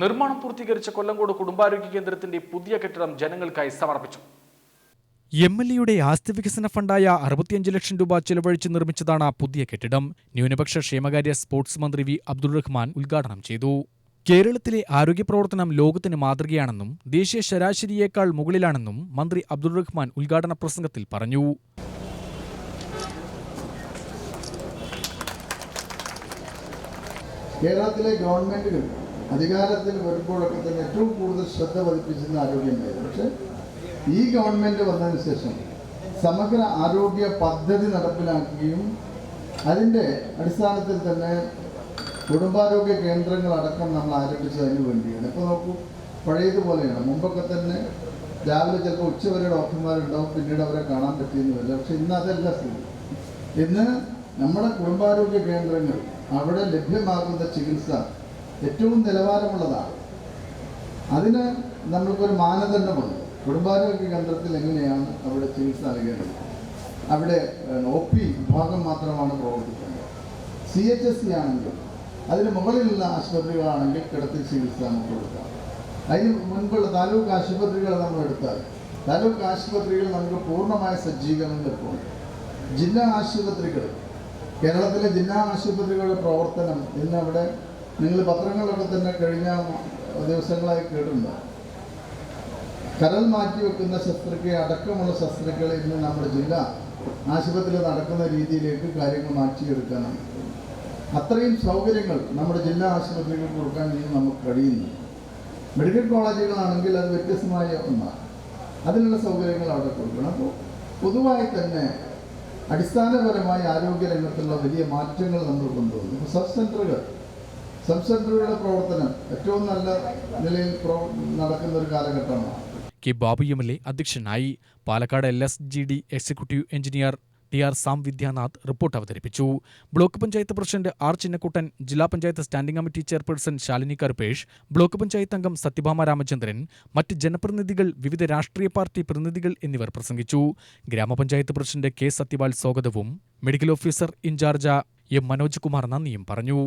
നിർമ്മാണം പൂർത്തീകരിച്ച കൊല്ലങ്കോട് കുടുംബാരോഗ്യ കേന്ദ്രത്തിന്റെ പുതിയ കെട്ടിടം ജനങ്ങൾക്കായി സമർപ്പിച്ചു. എം എൽ എയുടെ ആസ്തി വികസന ഫണ്ടായ അറുപത്തിയഞ്ച് ലക്ഷം രൂപ ചെലവഴിച്ച് നിർമ്മിച്ചതാണ് പുതിയ കെട്ടിടം. ന്യൂനപക്ഷ ക്ഷേമകാര്യ സ്പോർട്സ് മന്ത്രി വി അബ്ദുൾ റഹ്മാൻ ഉദ്ഘാടനം ചെയ്തു. കേരളത്തിലെ ആരോഗ്യ പ്രവർത്തനം ലോകത്തിന് മാതൃകയാണെന്നും ദേശീയ ശരാശരിയേക്കാൾ മുകളിലാണെന്നും മന്ത്രി അബ്ദുൾ റഹ്മാൻ ഉദ്ഘാടന പ്രസംഗത്തിൽ പറഞ്ഞു. കേരളത്തിലെ ഗവൺമെന്റുകൾ അധികാരത്തിൽ വരുമ്പോഴൊക്കെ തന്നെ ഏറ്റവും കൂടുതൽ ശ്രദ്ധ പതിപ്പിച്ചിരുന്ന ആരോഗ്യമായിരുന്നു. പക്ഷെ ഈ ഗവൺമെന്റ് വന്നതിന് ശേഷം സമഗ്ര ആരോഗ്യ പദ്ധതി നടപ്പിലാക്കുകയും അതിന്റെ അടിസ്ഥാനത്തിൽ തന്നെ കുടുംബാരോഗ്യ കേന്ദ്രങ്ങളടക്കം നമ്മൾ ആരംഭിച്ചതിന് വേണ്ടിയാണ്. ഇപ്പോൾ നോക്കൂ പഴയതുപോലെയാണ്. മുമ്പൊക്കെ തന്നെ രാവിലെ ചിലപ്പോൾ ഉച്ചവരെ ഡോക്ടർമാരുണ്ടാവും പിന്നീട് അവരെ കാണാൻ പറ്റിയെന്ന് വരില്ല പക്ഷെ ഇന്ന് അതല്ല സ്ഥിതി. ഇന്ന് നമ്മുടെ കുടുംബാരോഗ്യ കേന്ദ്രങ്ങൾ അവിടെ ലഭ്യമാകുന്ന ചികിത്സ ഏറ്റവും നിലവാരമുള്ളതാണ്. അതിന് നമ്മൾക്കൊരു മാനദണ്ഡമുണ്ട്. കുടുംബാരോഗ്യ കേന്ദ്രത്തിൽ എങ്ങനെയാണ് അവിടെ ചികിത്സ നൽകേണ്ടത്? അവിടെ ഒ പി വിഭാഗം മാത്രമാണ് പ്രവർത്തിക്കുന്നത്. സി എച്ച് എസ് സി ആണെങ്കിൽ അതിന് മുകളിലുള്ള ആശുപത്രികളാണെങ്കിൽ കിടത്തി ചികിത്സ നമുക്ക് കൊടുക്കാം. അതിന് മുൻപുള്ള താലൂക്ക് ആശുപത്രികൾ നമ്മൾ എടുത്താൽ താലൂക്ക് ആശുപത്രികൾ നമുക്ക് പൂർണമായ സജ്ജീകരണം ലഭ്യമാണ്. ജില്ലാ ആശുപത്രികൾ കേരളത്തിലെ ജില്ലാ ആശുപത്രികളുടെ പ്രവർത്തനം ഇന്ന് അവിടെ നിങ്ങൾ പത്രങ്ങളിലൊക്കെ തന്നെ കഴിഞ്ഞ ദിവസങ്ങളായി കേട്ടിട്ടുണ്ട്. കരൾ മാറ്റി വെക്കുന്ന ശസ്ത്രക്രിയ അടക്കമുള്ള ശസ്ത്രക്രിയകൾ ഇന്ന് നമ്മുടെ ജില്ല ആശുപത്രിയിൽ നടക്കുന്ന രീതിയിലേക്ക് കാര്യങ്ങൾ മാറ്റിയെടുക്കാനാണ് അത്രയും സൗകര്യങ്ങൾ നമ്മുടെ ജില്ലാ ആശുപത്രികൾക്ക് കൊടുക്കാൻ ഇനി നമുക്ക് കഴിയുന്നു. മെഡിക്കൽ കോളേജുകളാണെങ്കിൽ അത് വ്യത്യസ്തമായ ഒന്നാണ്. അതിനുള്ള സൗകര്യങ്ങൾ അവിടെ കൊടുക്കണം. അപ്പോൾ പൊതുവായി തന്നെ അടിസ്ഥാനപരമായി ആരോഗ്യ രംഗത്തുള്ള വലിയ മാറ്റങ്ങൾ നമ്മൾ കൊണ്ടുവന്നു. സബ് സെന്ററുകൾ സബ് സെന്ററുകളുടെ പ്രവർത്തനം ഏറ്റവും നല്ല നിലയിൽ നടക്കുന്ന ഒരു കാലഘട്ടമാണ്. K Babu M L A അധ്യക്ഷനായി Palakkad L S G D executive engineer T R Sam Vidyanath report അവതരിപ്പിച്ചു. Block panchayat president R Chinnakkuttan ജില്ലാ panchayat standing committee chairperson Shalini Karpesh block panchayat അംഗം സത്യഭാമ രാമചന്ദ്രൻ മറ്റ് ജനപ്രതിനിധികൾ വിവിധ രാഷ്ട്രീയ പാർട്ടി പ്രതിനിധികൾ എന്നിവർ പ്രസംഗിച്ചു. ഗ്രാമപഞ്ചായത്ത് പ്രസിഡന്റ് കെ സത്യപാൽ സ്വാഗതവും medical officer in charge M Manoj Kumar നന്ദിയും പറഞ്ഞു.